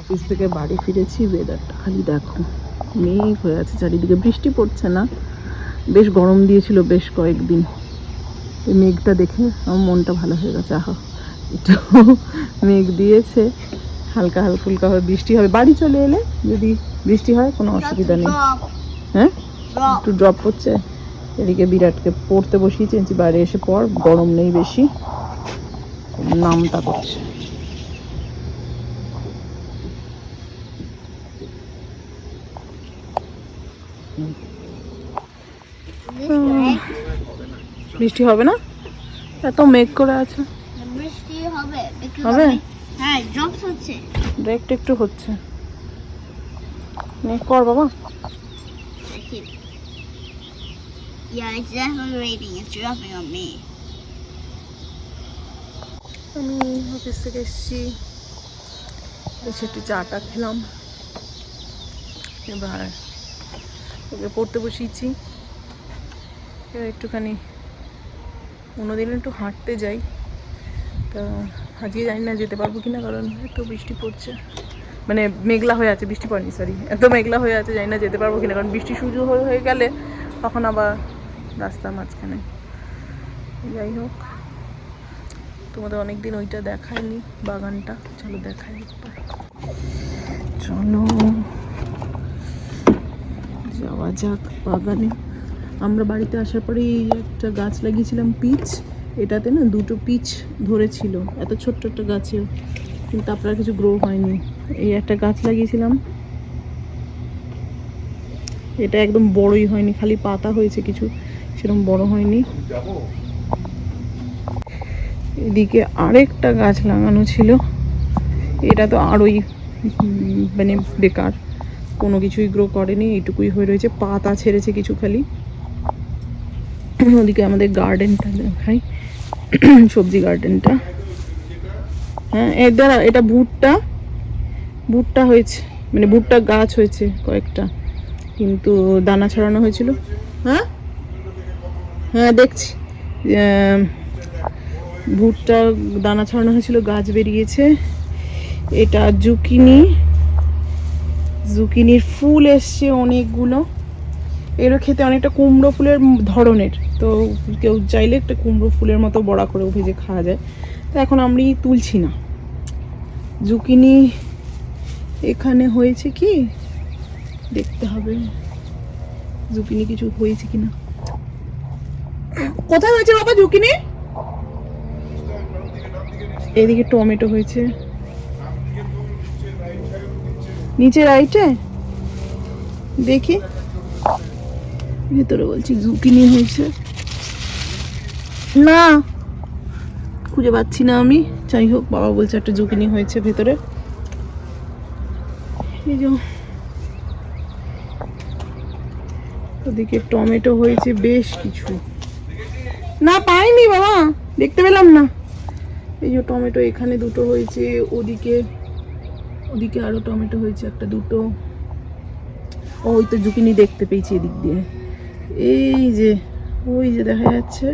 Office থেকে বাড়ি ফিরেছি ওয়েদারটা খালি দেখো। মেঘ হয়ে আছে, চারিদিকে বৃষ্টি পড়ছে না। বেশ গরম দিয়েছিল বেশ কয়েকদিন। এই মেঘটা দেখে আমার মনটা ভালো হয়ে গেছে, আহা। একটু মেঘ দিয়েছে। হালকা হালকা ফুলকা হবে বৃষ্টি হবে। বাড়ি চলে এলে যদি বৃষ্টি হয় কোনো অসুবিধা নেই। হ্যাঁ? একটু ড্রপ হচ্ছে এদিকে বিরাটকে পড়তে বসিয়েছি বাইরে এসে পর গরম নেই বেশি। নামটা করছে। বৃষ্টি হবে না? এত মেঘ করে আছে। বৃষ্টি হবে হবে? হ্যাঁ ড্রপস হচ্ছে। একটু একটু হচ্ছে। মেঘ কর বাবা। Yeah, it's definitely raining. It's dropping on me. আমি অফিস থেকে এসেছি। এসে একটু চাটা খেলাম। এবার ওকে পড়তে বসিয়েছি। এবার একটুখানি অন্যদিন একটু হাঁটতে যাই। তা আজকে জানি না যেতে পারব কিনা, কারণ এত বৃষ্টি পড়ছে। মানে মেঘলা হয়ে আছে, বৃষ্টি পড়েনি সরি এত মেঘলা হয়ে আছে, জানি না যেতে পারব কিনা, কারণ বৃষ্টি হয়ে হয়ে গেলে তখন আবার রাস্তা মাঝখানে। যাই হোক, তোমাদের অনেকদিন ওইটা দেখায়নি, বাগানটা। চলো দেখাই একবার। চলো, যাওয়া যাক বাগানে। আমরা বাড়িতে আসার পরেই একটা গাছ লাগিয়েছিলাম, পিচ। এটাতে না দুটো পিচ ধরেছিল, এত ছোট্ট একটা গাছে, কিন্তু আর কিছু গ্রো হয়নি। এই একটা গাছ লাগিয়েছিলাম। এটা একদম বড়ই হয়নি, খালি পাতা হয়েছে কিছু, সেরকম বড় হয়নি। এদিকে আরেকটা গাছ লাগানো ছিল। এটা তো আরোই মানে বেকার, কোনো কিছুই গ্রো করেনি, এইটুকুই হয়ে রয়েছে, পাতা ছেড়েছে কিছু খালি। ওদিকে আমাদের গার্ডেনটা দেখাই সবজি গার্ডেনটা হ্যাঁ এর এটা ভুট্টা। ভুট্টা হয়েছে মানে ভুট্টা গাছ হয়েছে কয়েকটা। কিন্তু দানা ছড়ানো হয়েছিল। হ্যাঁ? হ্যাঁ দেখছি। ভুট্টা দানা ছড়ানো হয়েছিল, গাছ বেরিয়েছে। এটা জুকিনি। জুকিনির ফুল এসছে অনেকগুলো। এরও খেতে অনেকটা কুমড়ো ফুলের ধরনের। তো কেউ চাইলে একটা কুমড়ো ফুলের মতো বড়া করে ভেজে খাওয়া যায়। তো এখন আমি তুলছি না। জুকিনি এখানে হয়েছে কি? দেখতে হবে। জুকিনি কিছু হয়েছে কিনা? কোথায় হয়েছে বাবা জুকিনি? এদিকে টমেটো হয়েছে। নিচে রাইটে? দেখি। ভেতরে বলছি জুকিনি হয়েছে। না, খুঁজে পাচ্ছি না আমি। যাই হোক, বাবা বলছে একটা জুকিনি হয়েছে ভেতরে। এই যে, ওদিকে টমেটো হয়েছে, বেশ কিছু। না, পাইনি বাবা, দেখতে পেলাম না। এই যে টমেটো এখানে দুটো হয়েছে, ওদিকে ওদিকে আরও টমেটো হয়েছে, একটা দুটো। ওই তো জুকিনি দেখতে পেয়েছি এদিক দিয়ে। এই যে, ওই যে দেখা যাচ্ছে,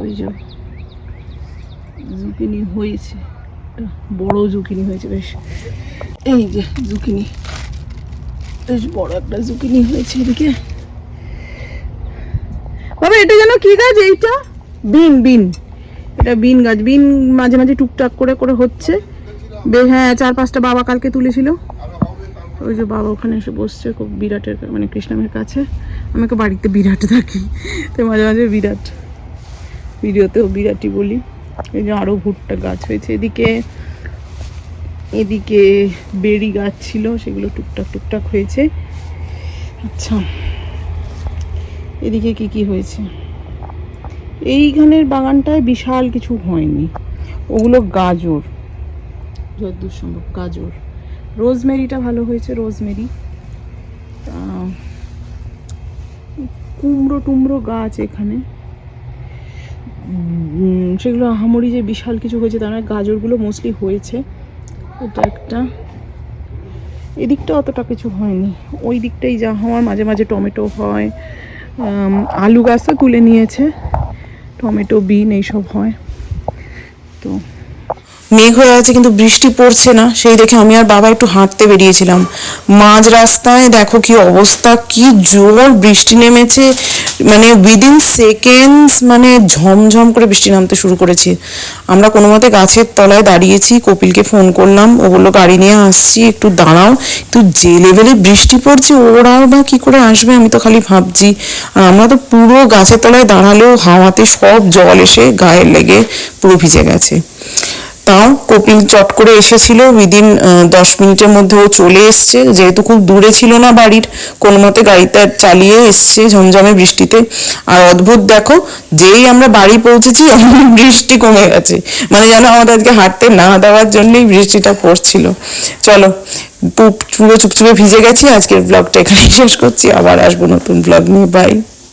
ওই যে জুকিনি হয়েছে। বড় জুকিনি হয়েছে, বেশ। এই যে জুকিনি, বেশ বড় একটা জুকিনি হয়েছে এদিকে। বাবা, এটা যেন কি গাছ এইটা? বিন বিন। এটা বিন গাছ। বিন মাঝে মাঝে টুকটাক করে করে হচ্ছে। হ্যাঁ চার পাঁচটা বাবা কালকে তুলেছিল। ওই যে বাবা ওখানে এসে বসছে, খুব বিরাটের মানে কৃষ্ণামের কাছে। আমি তো বাড়িতে বিরাট থাকি, তো মাঝে মাঝে বিরাট ভিডিওতেও বিরাটই বলি। এই যে আরও ভুট্টা গাছ হয়েছে, এদিকে এদিকে বেরি গাছ ছিল, সেগুলো টুকটাক টুকটাক হয়েছে। আচ্ছা এদিকে কি কি হয়েছে? এইখানের বাগানটায় বিশাল কিছু হয়নি। ওগুলো গাজর যতদূর সম্ভব, গাজর। রোজমেরিটা ভালো হয়েছে, রোজমেরি। কুমড়ো টুমড়ো গাছ এখানে। সেগুলো আহামরি যে বিশাল কিছু হয়েছে তার মানে গাজরগুলো মোস্টলি হয়েছে। এটা একটা। এদিকটা অতটা কিছু হয়নি। ওই দিকটাই যা হওয়ার, মাঝে মাঝে টমেটো হয়। আলু গাছও তুলে নিয়েছে। টমেটো, বিন এইসব হয়। তো মেঘ হয়ে আছে কিন্তু বৃষ্টি পড়ছে না। সেই দেখে আমি আর বাবা একটু হাঁটতে বেরিয়েছিলাম। মাঝ রাস্তায় দেখো কি অবস্থা, কি জোর বৃষ্টি নেমেছে। মানে উইদিন সেকেন্ডস মানে ঝমঝম করে বৃষ্টি নামতে শুরু করেছে। আমরা কোনো মতে গাছের তলায় দাঁড়িয়েছি, কপিলকে ফোন করলাম। ও বলল, গাড়ি নিয়ে আসছি, একটু দাঁড়াও। তো যে লেভেলে বৃষ্টি পড়ছে, ওরাও বা কি করে আসবে? আমি তো খালি ভাবছি। আর আমরা তো পুরো গাছের তলায় দাঁড়ালেও হাওয়াতে সব জল এসে গায়ে লেগে পুরো ভিজে গেছে। তাও কপিল চট করে এসেছিল। উইদিন দশ মিনিটের মধ্যে ও চলে এসছে। যেহেতু খুব দূরে ছিল না বাড়ির, কোনো মতে গাড়িটা চালিয়ে এসছে ঝমঝমে বৃষ্টিতে। আর অদ্ভুত দেখো, যেই আমরা বাড়ি পৌঁছেছি অমনি বৃষ্টি কমে গেছে। মানে যেন আমাদের আজকে হাঁটতে না দেওয়ার জন্যই বৃষ্টিটা পড়ছিল। চলো পুরো চুপচুপে ভিজে গেছি। আজকের ব্লগটা এখানেই শেষ করছি। আবার আসব নতুন ব্লগ নিয়ে। বাই